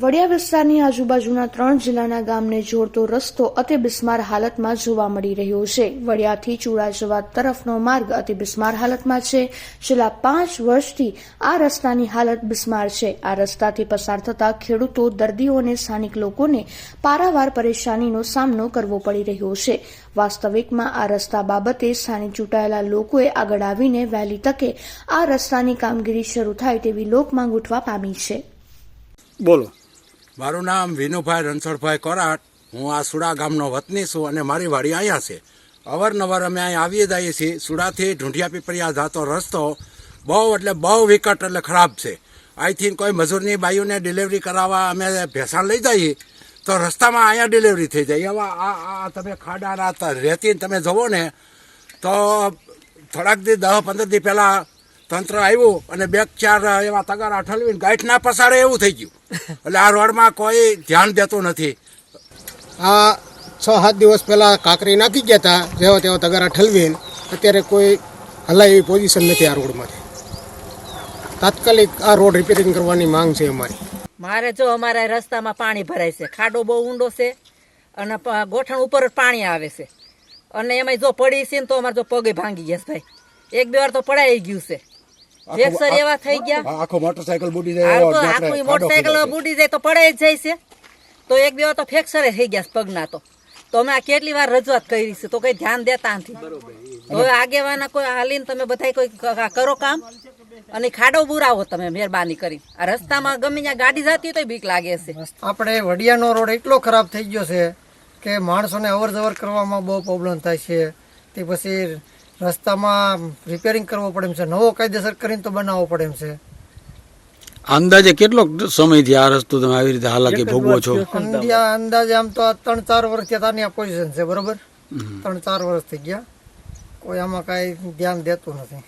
વડિયા વિસ્તારની આજુબાજુના ત્રણ જિલ્લાના ગામને જોડતો રસ્તો અતિ બિસ્માર હાલતમાં જોવા મળી રહ્યો છે. વડિયાથી ચૂડા જવા તરફનો માર્ગ અતિ બિસ્માર હાલતમાં છે. છેલ્લા પાંચ વર્ષથી આ રસ્તાની હાલત બિસ્માર છે. આ રસ્તાથી પસાર થતા ખેડૂતો, દર્દીઓ અને સ્થાનિક લોકોને પારાવાર પરેશાનીનો સામનો કરવો પડી રહ્યો છે. વાસ્તવિકમાં આ રસ્તા બાબતે સ્થાનિક ચૂંટાયેલા લોકોએ આગળ આવીને વહેલી તકે આ રસ્તાની કામગીરી શરૂ થાય તેવી લોકમાંગ ઉઠવા પામી છે. બોલો. મારું નામ વિનુભાઈ રણછોડભાઈ કોરાટ. હું આ સુડા ગામનો વતની છું અને મારી વાડી અહીંયા છે. અવારનવાર અમે અહીં આવીએ જઈએ છીએ. સુડાથી ઢૂંઢિયા પીપરિયા જતો રસ્તો બહુ એટલે બહુ વિકટ એટલે ખરાબ છે. અહીંથી કોઈ મજૂરની બાઈઓને ડિલિવરી કરાવવા અમે ભેસાણ લઈ જઈએ તો રસ્તામાં અહીંયા ડિલિવરી થઈ જાય. હવે આ આ તમે ખાડાના રહેતી તમે જુઓ ને તો થોડાક દી દસ પંદર દી પહેલાં તંત્ર આવ્યું અને બે ચાર એવા તગારા ઠલવીને ગાંઠ ના પસારે એવું થઈ ગયું. એટલે આ રોડમાં કોઈ ધ્યાન દેતું નથી. આ છ સાત દિવસ પહેલા કાંકરી નાખી ગયા હતા જેવા તેવા તગારા ઠલવીને અત્યારે કોઈ હલાય એવી પોઝિશન નથી આ રોડમાંથી. તાત્કાલિક આ રોડ રિપેરિંગ કરવાની માંગ છે અમારી. મારે જો અમારા રસ્તામાં પાણી ભરાય છે. ખાડો બહુ ઊંડો છે અને ગોઠણ ઉપર જ પાણી આવે છે. અને એમાં જો પડી છે ને તો અમારે જો પગે ભાંગી ગયા છે ભાઈ. એક બે વાર તો પડાઈ ગયું છે. ફ્રેક્ચર એવા થઈ ગયા. આખો મોટરસાયકલ બુડી આ તો મોટરસાયકલ બુડી જાય તો પડાઈ જ જાય છે. તો એક બે તો ફ્રેક્ચરે થઈ ગયા પગના તો. તો અમે કેટલી વાર રજૂઆત કરી છે તો કઈ ધ્યાન દેતા નથી. હવે આગેવાના કોઈ હાલીને તમે બધા કોઈ કરો કામ. અને ખાડો બુરાવો તમે મહેરબાની કરી. આ રસ્તામાં ગમે ત્યાં ગાડી જતી હોય તો બીક લાગે છે. આપણે વડિયાનો રોડ એટલો ખરાબ થઈ ગયો છે કે માણસોને અવર જવર કરવામાં બહુ પ્રોબ્લેમ થાય છે. તે પછી રસ્તામાં રિપેરિંગ કરવો પડે એમ છે. નવો કાયદેસર કરીને તો બનાવવો પડે એમ છે. અંદાજે કેટલો સમયથી આ રસ્તો તમે આવી રીતે હાલાકી ભોગવો છો? અંદાજે. આમ તો આ ત્રણ ચાર વર્ષથી તાની આ પોઝિશન છે બરોબર? ત્રણ ચાર વર્ષ થઈ ગયા. કોઈ આમાં કાંઈ ધ્યાન દેતું નથી.